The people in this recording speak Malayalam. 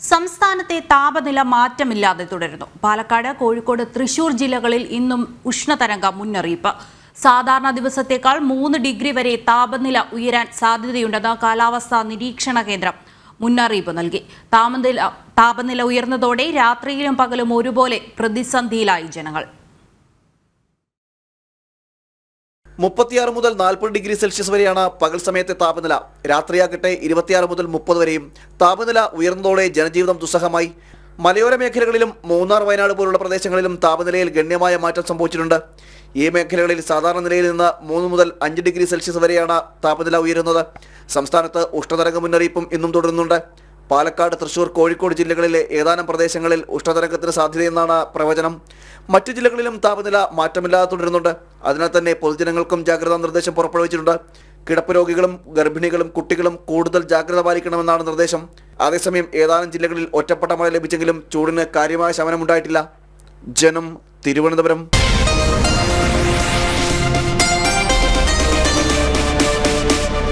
സംസ്ഥാനത്തെ താപനില മാറ്റമില്ലാതെ തുടരുന്നു. പാലക്കാട് കോഴിക്കോട് തൃശൂർ ജില്ലകളിൽ ഇന്നും ഉഷ്ണതരംഗ മുന്നറിയിപ്പ്. സാധാരണ ദിവസത്തേക്കാൾ മൂന്ന് ഡിഗ്രി വരെ താപനില ഉയരാൻ സാധ്യതയുണ്ടെന്ന് കാലാവസ്ഥാ നിരീക്ഷണ കേന്ദ്രം മുന്നറിയിപ്പ് നൽകി. താപനില താപനില ഉയർന്നതോടെ രാത്രിയിലും പകലും ഒരുപോലെ പ്രതിസന്ധിയിലായി ജനങ്ങൾ. മുപ്പത്തിയാറ് മുതൽ നാൽപ്പത് ഡിഗ്രി സെൽഷ്യസ് വരെയാണ് പകൽ സമയത്തെ താപനില. രാത്രിയാകട്ടെ ഇരുപത്തിയാറ് മുതൽ മുപ്പത് വരെയും താപനില ഉയർന്നതോടെ ജനജീവിതം ദുസ്സഹമായി. മലയോര മേഖലകളിലും മൂന്നാർ വയനാട് പോലുള്ള പ്രദേശങ്ങളിലും താപനിലയിൽ ഗണ്യമായ മാറ്റം സംഭവിച്ചിട്ടുണ്ട്. ഈ മേഖലകളിൽ സാധാരണ നിലയിൽ നിന്ന് മൂന്ന് മുതൽ അഞ്ച് ഡിഗ്രി സെൽഷ്യസ് വരെയാണ് താപനില ഉയരുന്നത്. സംസ്ഥാനത്ത് ഉഷ്ണതരംഗ മുന്നറിയിപ്പും ഇന്നും തുടരുന്നുണ്ട്. പാലക്കാട് തൃശൂർ കോഴിക്കോട് ജില്ലകളിലെ ഏതാനും പ്രദേശങ്ങളിൽ ഉഷ്ണതരംഗത്തിന് സാധ്യതയെന്നാണ് പ്രവചനം. മറ്റു ജില്ലകളിലും താപനില മാറ്റമില്ലാതെ തുടരുന്നുണ്ട്. അതിനാൽ തന്നെ പൊതുജനങ്ങൾക്കും ജാഗ്രതാ നിർദ്ദേശം പുറപ്പെടുവിച്ചിട്ടുണ്ട്. കിടപ്പ് രോഗികളും ഗർഭിണികളും കുട്ടികളും കൂടുതൽ ജാഗ്രത പാലിക്കണമെന്നാണ് നിർദ്ദേശം. അതേസമയം ഏതാനും ജില്ലകളിൽ ഒറ്റപ്പെട്ട മഴ ലഭിച്ചെങ്കിലും ചൂടിന് കാര്യമായ ശമനമുണ്ടായിട്ടില്ല. ജനം തിരുവനന്തപുരം.